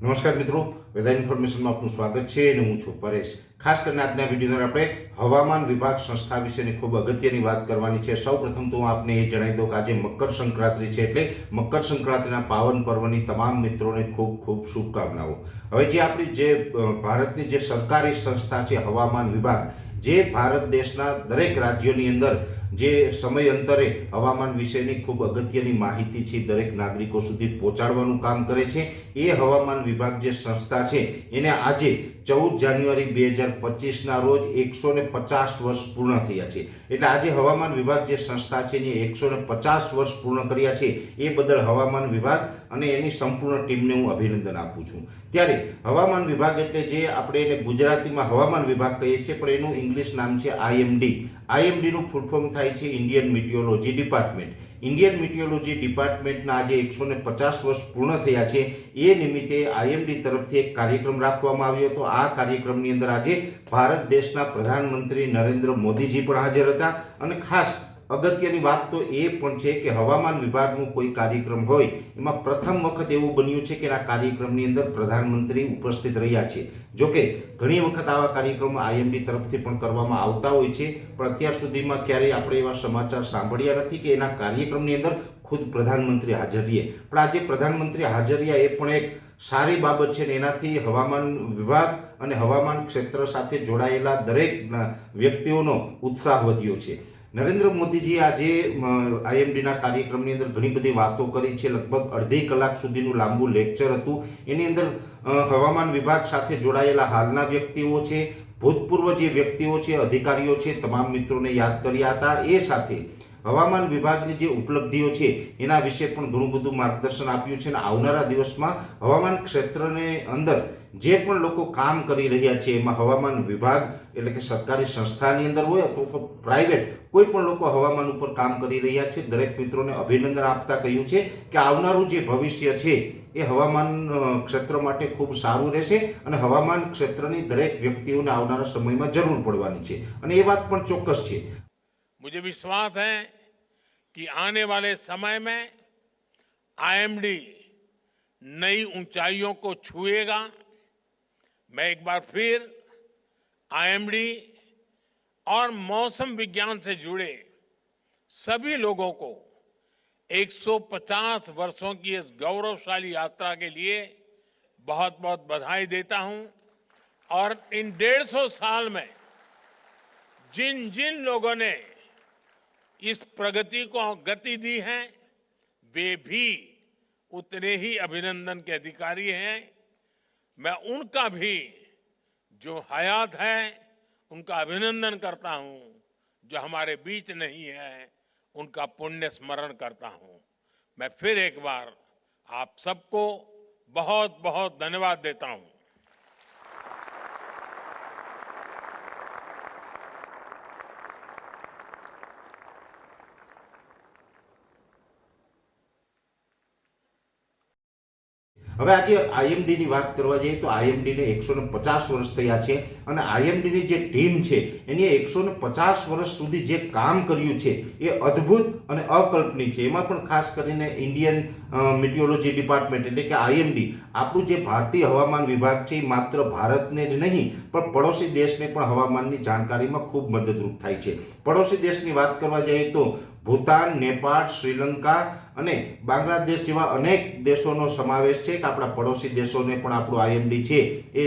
નમસ્કાર મિત્રો વેધર ઇન્ફોર્મેશનમાં આપનું સ્વાગત છે અને હું છું પરેશ. ખાસ કરીને આજના વીડિયો આપણે હવામાન વિભાગ સંસ્થા વિશેની ખૂબ અગત્યની વાત કરવાની છે. સૌ પ્રથમ તો હું આપને એ જણાવી દઉં કે આજે મકર સંક્રાંતિ છે એટલે મકર સંક્રાંતિના પાવન પર્વની તમામ મિત્રોને ખૂબ ખૂબ શુભકામનાઓ. હવે જે આપણી જે ભારતની જે સરકારી સંસ્થા છે હવામાન વિભાગ જે ભારત દેશના દરેક રાજ્યોની અંદર જે સમય અંતરે હવામાન વિશેની ખૂબ અગત્યની માહિતી છે, દરેક નાગરિકો સુધી પહોંચાડવાનું કામ કરે છે, એ હવામાન વિભાગ જે સંસ્થા છે, એને આજે ચૌદ જાન્યુઆરી બે હજાર પચીસના રોજ એકસો ને પચાસ વર્ષ પૂર્ણ થયા છે. એટલે આજે હવામાન વિભાગ જે સંસ્થા છે, એની એકસો ને પચાસ વર્ષ પૂર્ણ કર્યા છે, એ બદલ હવામાન વિભાગ અને એની સંપૂર્ણ ટીમને હું અભિનંદન આપું છું. ત્યારે હવામાન વિભાગ એટલે જે આપણે એને ગુજરાતીમાં હવામાન વિભાગ કહીએ છીએ, પણ એનું ઇંગ્લિશ નામ છે આઈએમડી. આઈએમડીનું ફૂલફોર્મ થાય છે Indian meteorology department Indian meteorology ડિપાર્ટમેન્ટના આજે એકસો પચાસ વર્ષ પૂર્ણ થયા છે. એ નિમિત્તે આઈએમડી તરફથી એક કાર્યક્રમ રાખવામાં આવ્યો હતો. આ કાર્યક્રમની અંદર આજે ભારત દેશના પ્રધાનમંત્રી નરેન્દ્ર મોદીજી પણ હાજર હતા. અને ખાસ અગત્યની વાત તો એ પણ છે કે હવામાન વિભાગનું કોઈ કાર્યક્રમ હોય, એમાં પ્રથમ વખત એવું બન્યું છે કે આ કાર્યક્રમની અંદર પ્રધાનમંત્રી ઉપસ્થિત રહ્યા છે. જોકે, ઘણી વખત આવા કાર્યક્રમો આઈએમડી તરફથી પણ કરવામાં આવતા હોય છે, પણ અત્યાર સુધીમાં ક્યારેય આપણે એવા સમાચાર સાંભળ્યા નથી કે એના કાર્યક્રમની અંદર ખુદ પ્રધાનમંત્રી હાજર રહીએ. પણ આજે પ્રધાનમંત્રી હાજર રહ્યા એ પણ એક સારી બાબત છે ને એનાથી હવામાન વિભાગ અને હવામાન ક્ષેત્ર સાથે જોડાયેલા દરેક વ્યક્તિઓનો ઉત્સાહ વધ્યો છે. નરેન્દ્ર મોદીજી આજે આઈએમડીના કાર્યક્રમની અંદર ઘણી બધી વાતો કરી છે. લગભગ અડધી કલાક સુધીનું લાંબુ લેક્ચર હતું. એની અંદર હવામાન વિભાગ સાથે જોડાયેલા હાલના વ્યક્તિઓ છે, ભૂતપૂર્વ જે વ્યક્તિઓ છે, અધિકારીઓ છે, તમામ મિત્રોને યાદ કર્યા હતા. એ સાથે હવામાન વિભાગની જે ઉપલબ્ધિઓ છે, એના વિશે પણ ઘણું બધું માર્ગદર્શન આપ્યું છે અને આવનારા દિવસમાં હવામાન ક્ષેત્રને અંદર જે પણ લોકો કામ કરી રહ્યા છે, એમાં હવામાન વિભાગ એટલે કે સરકારી સંસ્થાની અંદર હોય અથવા તો પ્રાઇવેટ કોઈ પણ લોકો હવામાન ઉપર કામ કરી રહ્યા છે, દરેક મિત્રોને અભિનંદન આપતા કહ્યું છે કે આવનારું જે ભવિષ્ય છે, એ હવામાન ક્ષેત્ર માટે ખૂબ સારું રહેશે અને હવામાન ક્ષેત્રની દરેક વ્યક્તિઓને આવનારા સમયમાં જરૂર પડવાની છે. અને એ વાત પણ ચોક્કસ છે. मुझे विश्वास है कि आने वाले समय में आईएमडी नई ऊंचाइयों को छुएगा। मैं एक बार फिर आईएमडी और मौसम विज्ञान से जुड़े सभी लोगों को 150 वर्षों की इस गौरवशाली यात्रा के लिए बहुत बहुत बधाई देता हूँ और इन डेढ़ सौ साल में जिन जिन लोगों ने इस प्रगति को गति दी है, वे भी उतने ही अभिनंदन के अधिकारी हैं। मैं उनका भी जो हयात है, उनका अभिनंदन करता हूँ, जो हमारे बीच नहीं है, उनका पुण्य स्मरण करता हूँ। मैं फिर एक बार आप सबको बहुत बहुत धन्यवाद देता हूँ। હવે આજે આઈએમડીની વાત કરવા જઈએ તો આઈએમડીને એકસો ને પચાસ વર્ષ થયા છે અને આઈએમડીની જે ટીમ છે, એની એકસો ને પચાસ વર્ષ સુધી જે કામ કર્યું છે, એ અદ્ભુત અને અકલ્પનીય છે. એમાં પણ ખાસ કરીને ઇન્ડિયન મિટિયોલોજી ડિપાર્ટમેન્ટ એટલે કે આઈએમડી આપણું જે ભારતીય હવામાન વિભાગ છે એ માત્ર ભારતને જ નહીં, પણ પડોશી દેશને પણ હવામાનની જાણકારીમાં ખૂબ મદદરૂપ થાય છે. પડોશી દેશની વાત કરવા જઈએ તો ભૂતાન, નેપાળ, શ્રીલંકા અને બાંગ્લાદેશ જેવા અનેક દેશોનો સમાવેશ છે કે આપણા પડોશી દેશોને પણ આપણું આઈએમડી છે એ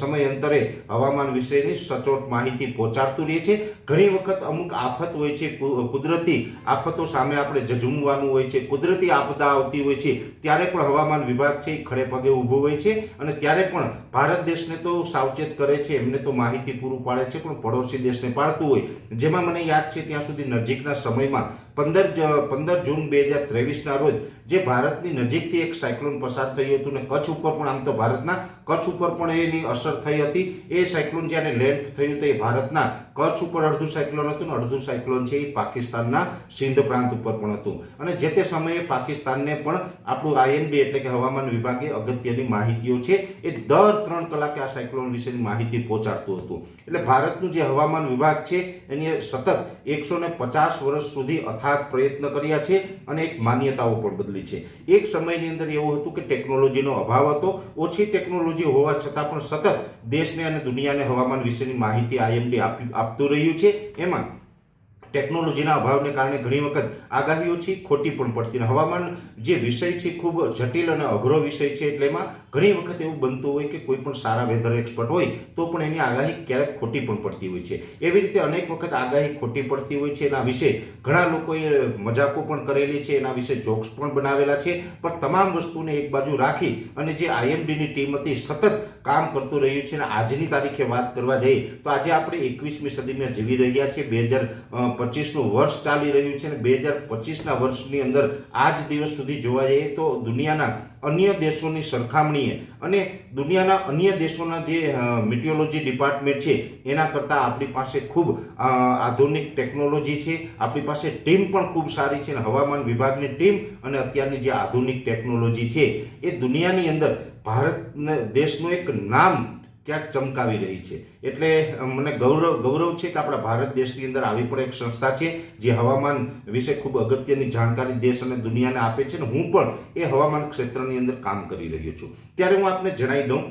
સમયાંતરે હવામાન વિશેની સચોટ માહિતી પહોંચાડતું રહે છે. ઘણી વખત અમુક આફત હોય છે કુદરતી આફતો સામે આપણે ઝઝૂમવાનું હોય છે, કુદરતી આપદા આવતી હોય છે, ત્યારે પણ હવામાન વિભાગ છે ખડે પગે ઊભો હોય છે અને ત્યારે પણ ભારત દેશને તો સાવચેત કરે છે, એમને તો માહિતી પૂરું પાડે છે, પણ પડોશી દેશને પાડતું હોય. જેમાં મને યાદ છે, ત્યાં સુધી નજીકના સમયમાં પંદર પંદર જૂન બે હજાર ત્રેવીસના રોજ જે ભારતની નજીકથી એક સાયક્લોન પસાર થયું હતું ને કચ્છ ઉપર પણ આમ તો ભારતના કચ્છ ઉપર પણ એની અસર થઈ હતી. એ સાયક્લોન જ્યારે લેન્ડ થયું તો એ ભારતના કચ્છ ઉપર અડધું સાયક્લોન હતું ને અડધું સાયક્લોન છે એ પાકિસ્તાનના સિંધ પ્રાંત ઉપર પણ હતું. અને જે તે સમયે પાકિસ્તાનને પણ આપણું આઈએમડી એટલે કે હવામાન વિભાગે અગત્યની માહિતીઓ છે એ દર ત્રણ કલાકે આ સાયક્લોન વિશેની માહિતી પહોંચાડતું હતું. એટલે ભારતનું જે હવામાન વિભાગ છે એની સતત એકસો પચાસ વર્ષ સુધી અથાગ પ્રયત્ન કર્યા છે અને એક માન્યતાઓ પણ બદલી મોકલી છે. એક સમયની અંદર એવું હતું કે ટેકનોલોજીનો અભાવ હતો. ઓછી ટેકનોલોજી હોવા છતાં પણ સતત દેશને અને દુનિયાને હવામાન વિશેની માહિતી આઈએમડી આપતું રહ્યું છે. એમાં ટેકનોલોજીના અભાવને કારણે ઘણી વખત આગાહીઓ છે, ખોટી પણ પડતી હવામાન જે વિષય છે ખૂબ જટિલ અને અઘરો વિષય છે, એટલે એમાં ઘણી વખત એવું બનતું હોય કે કોઈ પણ સારા વેધર એક્સપર્ટ હોય, તો પણ એની આગાહી ક્યારેક ખોટી પણ પડતી હોય છે. એવી રીતે અનેક વખત આગાહી ખોટી પડતી હોય છે, એના વિશે ઘણા લોકોએ મજાકો પણ કરેલી છે, એના વિશે જોક્સ પણ બનાવેલા છે, પણ તમામ વસ્તુને એક બાજુ રાખી અને જે આઈએમડીની ટીમ હતી, સતત કામ કરતું રહ્યું છે અને આજની તારીખે વાત કરવા જઈએ તો આજે આપણે એકવીસમી સદીમાં જીવી રહ્યા છીએ. બે હજાર પચીસનું વર્ષ ચાલી રહ્યું છે અને બે હજાર પચીસના વર્ષની અંદર આજ દિવસ સુધી જોવા જઈએ તો દુનિયાના અન્ય દેશોની સરખામણીએ અને દુનિયાના અન્ય દેશોના જે મિટિયોલોજી ડિપાર્ટમેન્ટ છે, એના કરતાં આપણી પાસે ખૂબ આધુનિક ટેકનોલોજી છે. આપણી પાસે ટીમ પણ ખૂબ સારી છે અને હવામાન વિભાગની ટીમ અને અત્યારની જે આધુનિક ટેકનોલોજી છે, એ દુનિયાની અંદર ભારત દેશનું એક નામ ક્યાંક ચમકાવી રહી છે. એટલે મને ગૌરવ ગૌરવ છે કે આપણા ભારત દેશની અંદર આવી પણ એક સંસ્થા છે જે હવામાન વિશે ખૂબ અગત્યની જાણકારી દેશ અને દુનિયાને આપે છે અને હું પણ એ હવામાન ક્ષેત્રની અંદર કામ કરી રહ્યો છું. ત્યારે હું આપને જણાવી દઉં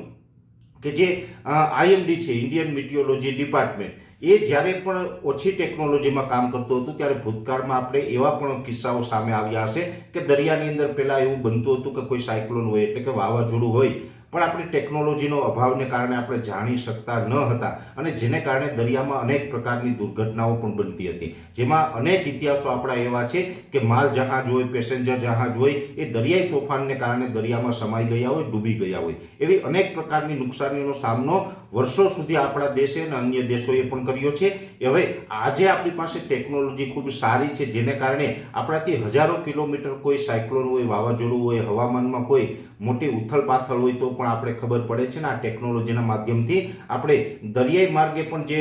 કે જે આઈએમડી છે ઇન્ડિયન મિટિયોલોજી ડિપાર્ટમેન્ટ એ જ્યારે પણ ઓછી ટેકનોલોજીમાં કામ કરતું હતું, ત્યારે ભૂતકાળમાં આપણે એવા પણ કિસ્સાઓ સામે આવ્યા હશે કે દરિયાની અંદર પહેલાં એવું બનતું હતું કે કોઈ સાયક્લોન હોય, એટલે કે વાવાઝોડું હોય પણ આપણી ટેકનોલોજીનો અભાવને કારણે આપણે જાણી શકતા ન હતા અને જેને કારણે દરિયામાં અનેક પ્રકારની દુર્ઘટનાઓ પણ બનતી હતી. જેમાં અનેક ઇતિહાસો આપણા એવા છે કે માલ જહાજ હોય, પેસેન્જર જહાજ હોય, એ દરિયાઈ તોફાનને કારણે દરિયામાં સમાઈ ગયા હોય, ડૂબી ગયા હોય. એવી અનેક પ્રકારની નુકસાનીનો સામનો વર્ષો સુધી આપણા દેશે અને અન્ય દેશોએ પણ કર્યો છે. હવે આજે આપણી પાસે ટેકનોલોજી ખૂબ સારી છે, જેને કારણે આપણાથી હજારો કિલોમીટર કોઈ સાયક્લોન હોય, વાવાઝોડું હોય, હવામાનમાં કોઈ મોટી ઉથલ પાથલ હોય તો પણ આપણે ખબર પડે છે ને આ ટેકનોલોજીના માધ્યમથી. આપણે દરિયાઈ માર્ગે પણ જે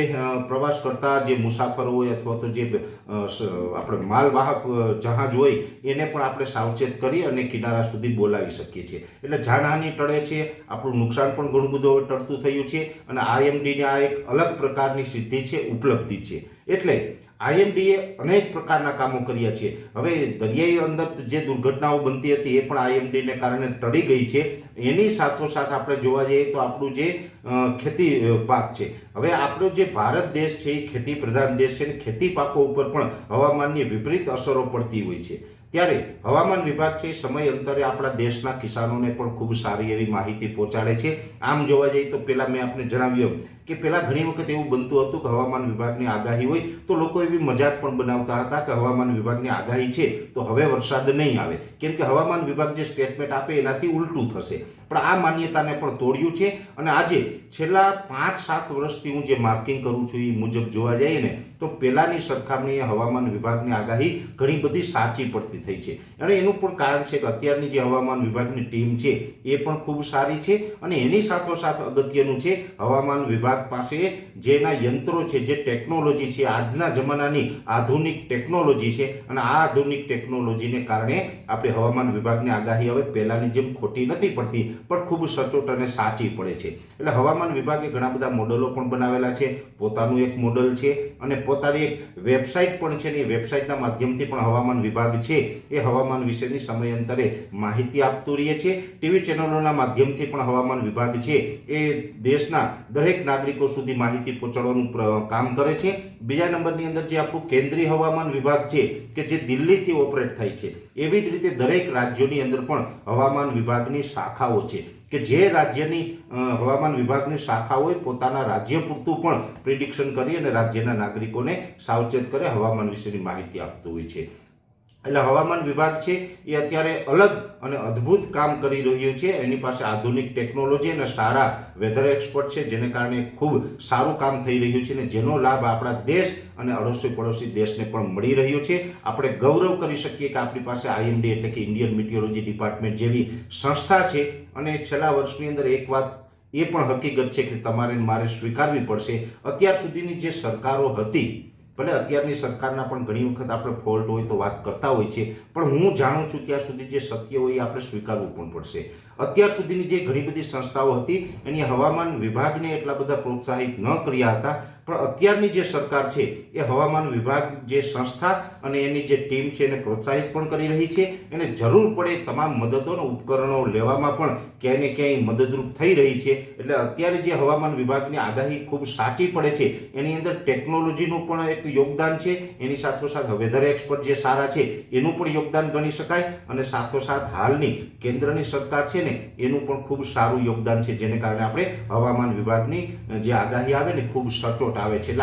પ્રવાસ કરતા જે મુસાફરો હોય અથવા તો જે આપણે માલવાહક જહાજ હોય, એને પણ આપણે સાવચેત કરી અને કિનારા સુધી બોલાવી શકીએ છીએ. એટલે જાનહાની ટળે છે, આપણું નુકસાન પણ ઘણું બધું હવે ટળતું થયું છે. અને આઈએમડીની આ એક અલગ પ્રકારની સિદ્ધિ છે, ઉપલબ્ધિ છે. એટલે આઈએમડીએ અનેક પ્રકારના કામો કર્યા છે. હવે દરિયાઈ અંદર જે દુર્ઘટનાઓ બનતી હતી એ પણ આઈએમડીને કારણે ટળી ગઈ છે. એની સાથોસાથ આપણે જોવા જઈએ તો આપણું જે ખેતી પાક છે. હવે આપણો જે ભારત દેશ છે એ ખેતી પ્રધાન દેશ છે અને ખેતી પાકો ઉપર પણ હવામાનની વિપરીત અસરો પડતી હોય છે. ત્યારે હવામાન વિભાગ છે, સમય અંતરે આપણા દેશના કિસાનોને પણ ખૂબ સારી એવી માહિતી પહોંચાડે છે. આમ જોવા જઈએ તો પહેલાં મેં આપને જણાવ્યું કે પહેલાં ઘણી વખત એવું બનતું હતું કે હવામાન વિભાગની આગાહી હોય તો લોકો એવી મજાક પણ બનાવતા હતા કે હવામાન વિભાગની આગાહી છે તો હવે વરસાદ નહીં આવે. કેમ કે હવામાન વિભાગ જે સ્ટેટમેન્ટ આપે એનાથી ઉલટું થશે. પણ આ માન્યતાને પણ તોડ્યું છે અને આજે છેલ્લા પાંચ સાત વર્ષથી હું જે માર્કિંગ કરું છું એ મુજબ જોવા જઈએ ને તો પહેલાંની સરખામણીએ હવામાન વિભાગની આગાહી ઘણી બધી સાચી પડતી થઈ છે. અને એનું પણ કારણ છે કે અત્યારની જે હવામાન વિભાગની ટીમ છે એ પણ ખૂબ સારી છે અને એની સાથોસાથ અગત્યનું છે હવામાન વિભાગ પાસે જેના યંત્રો છે, જે ટેકનોલોજી છે, આજના જમાનાની આધુનિક ટેકનોલોજી છે અને આ આધુનિક ટેકનોલોજીને કારણે આપણે હવામાન વિભાગની આગાહી હવે પહેલાંની જેમ ખોટી નથી પડતી, પણ ખૂબ સચોટ અને સાચી પડે છે. એટલે હવામાન વિભાગે ઘણા બધા મોડલો પણ બનાવેલા છે, પોતાનું એક મોડલ છે અને પોતાની એક વેબસાઇટ પણ છે ને એ વેબસાઇટના માધ્યમથી પણ હવામાન વિભાગ છે એ હવામાન વિશેની સમયાંતરે માહિતી આપતું રહે છે. ટીવી ચેનલોના માધ્યમથી પણ હવામાન વિભાગ છે એ દેશના દરેક નાગરિકો સુધી માહિતી પહોંચાડવાનું કામ કરે છે. બીજા નંબરની અંદર જે આપણું કેન્દ્રીય હવામાન વિભાગ છે કે જે દિલ્હીથી ઓપરેટ થાય છે, એવી જ રીતે દરેક રાજ્યોની અંદર પણ હવામાન વિભાગની શાખાઓ છે કે જે રાજ્યની હવામાન વિભાગની શાખા હોય પોતાના રાજ્ય પૂરતું પણ પ્રિડિક્શન કરી અને રાજ્યના નાગરિકોને સાવચેત કરે, હવામાન વિશેની માહિતી આપતું હોય છે. એટલે હવામાન વિભાગ છે એ અત્યારે અલગ અને અદ્ભુત કામ કરી રહ્યું છે. એની પાસે આધુનિક ટેકનોલોજી અને સારા વેધર એક્સપર્ટ છે, જેને કારણે ખૂબ સારું કામ થઈ રહ્યું છે અને જેનો લાભ આપણા દેશ અને અડોશી પડોશી દેશને પણ મળી રહ્યો છે. આપણે ગૌરવ કરી શકીએ કે આપણી પાસે આઈએમડી એટલે કે ઇન્ડિયન મિટિયોલોજી ડિપાર્ટમેન્ટ જેવી સંસ્થા છે અને છેલ્લા વર્ષની અંદર એક વાત એ પણ હકીકત છે કે તમારે મારે સ્વીકારવી પડશે. અત્યાર સુધીની જે સરકારો હતી ભલે અત્યારની સરકારના પણ ઘણી વખત આપણે ફોલ્ટ હોય તો વાત કરતા હોય છે, પણ હું જાણું છું ત્યાં સુધી જે સત્ય હોય એ આપણે સ્વીકારવું પણ પડશે. અત્યાર સુધીની જે ઘણી બધી સંસ્થાઓ હતી, એની હવામાન વિભાગને એટલા બધા પ્રોત્સાહિત ન કર્યા હતા પણ અત્યારની જે સરકાર છે, એ હવામાન વિભાગ જે સંસ્થા અને એની જે ટીમ છે, એને પ્રોત્સાહિત પણ કરી રહી છે એને જરૂર પડે તમામ મદદોનો, ઉપકરણો લેવામાં પણ ક્યાંય ને ક્યાંય મદદરૂપ થઈ રહી છે. એટલે અત્યારે જે હવામાન વિભાગની આગાહી ખૂબ સાચી પડે છે, એની અંદર ટેકનોલોજીનું પણ એક યોગદાન છે. એની સાથોસાથ વેધર એક્સપર્ટ જે સારા છે, એનું પણ યોગદાન ગણી શકાય અને સાથોસાથ હાલની કેન્દ્રની સરકાર છે ને, એનું પણ ખૂબ સારું યોગદાન છે, જેને કારણે આપણે હવામાન વિભાગની જે આગાહી આવે ને, ખૂબ સચોટ આવે છે.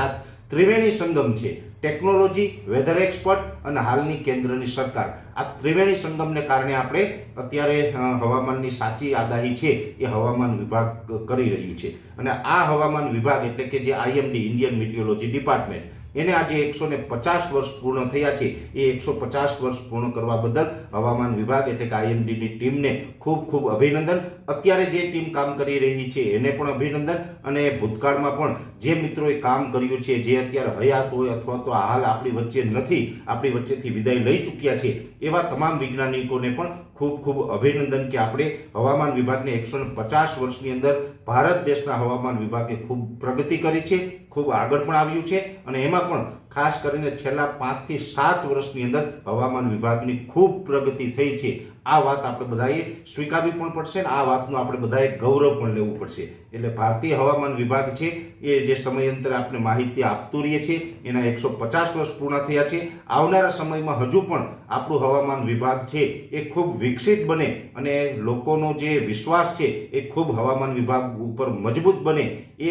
ત્રિવેણી સંગમ છે. ટેકનોલોજી વેધર એક્સપર્ટ અને હાલની કેન્દ્રની સરકાર. આ ત્રિવેણી સંગમને કારણે આપણે અત્યારે હવામાનની સાચી આગાહી છે એ હવામાન વિભાગ કરી રહ્યું છે. અને આ હવામાન વિભાગ એટલે કે જે આઈએમડી, ઇન્ડિયન મિટિયોલોજી ડિપાર્ટમેન્ટ, એને આજે એકસો ને પચાસ વર્ષ પૂર્ણ થયા છે. એ એકસો પચાસ વર્ષ પૂર્ણ કરવા બદલ હવામાન વિભાગ એટલે કે આઈએમડીની ટીમને ખૂબ ખૂબ અભિનંદન. અત્યારે જે ટીમ કામ કરી રહી છે એને પણ અભિનંદન. અને ભૂતકાળમાં પણ જે મિત્રોએ કામ કર્યું છે, જે અત્યારે હયાત હોય અથવા તો હાલ આપણી વચ્ચે નથી, આપણી વચ્ચેથી વિદાય લઈ ચૂક્યા છે. એવા તમામ વૈજ્ઞાનિકોને પણ ખૂબ ખૂબ અભિનંદન કે આપણે હવામાન વિભાગને એકસો પચાસ વર્ષની અંદર ભારત દેશના હવામાન વિભાગે ખૂબ પ્રગતિ કરી છે, ખૂબ આગળ પણ આવ્યું છે અને એમાં પણ ખાસ કરીને છેલ્લા પાંચથી સાત વર્ષની અંદર હવામાન વિભાગની ખૂબ પ્રગતિ થઈ છે. આ વાત આપણે બધાએ સ્વીકારવી પણ પડશે અને આ વાતનું આપણે બધાએ ગૌરવ પણ લેવું પડશે. એટલે ભારતીય હવામાન વિભાગ છે, એ જે સમયાંતરે આપણે માહિતી આપતું રહીએ છીએ એના એકસો પચાસ વર્ષ પૂર્ણ થયા છે. આવનારા સમયમાં હજુ પણ આપણું હવામાન વિભાગ છે, એ ખૂબ વિકસિત બને અને લોકોનો જે વિશ્વાસ છે, એ ખૂબ હવામાન વિભાગ ઉપર મજબૂત બને. એ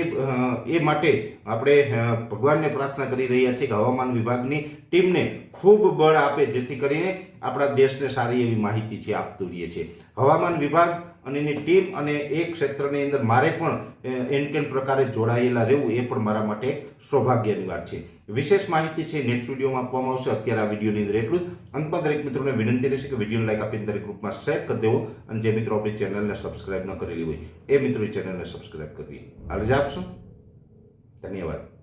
એ માટે આપણે ભગવાનને પ્રાર્થના કરી રહ્યા છીએ કે હવામાન વિભાગની ટીમને ખૂબ બળ આપે જેથી કરીને આપણા દેશને સારી એવી માહિતી છે આપતું રહીએ છીએ. હવામાન વિભાગ અને એની ટીમ અને એ ક્ષેત્રની અંદર મારે પણ એનકેન એન કેન પ્રકારે જોડાયેલા રહેવું એ પણ મારા માટે સૌભાગ્યની વાત છે. વિશેષ માહિતી છે નેક્સ્ટ વિડીયોમાં આપવામાં આવશે. અત્યારે આ વિડીયોની અંદર એટલું જ. અંતમાં દરેક મિત્રોને વિનંતી રહેશે કે વિડીયોને લાઈક આપીને દરેક ગ્રુપમાં શેર કરી દેવો અને જે મિત્રો આપણી ચેનલને સબસ્ક્રાઈબ ન કરેલી હોય એ મિત્રો ચેનલને સબસ્ક્રાઇબ કરવી. અરજી આપશો. ધન્યવાદ.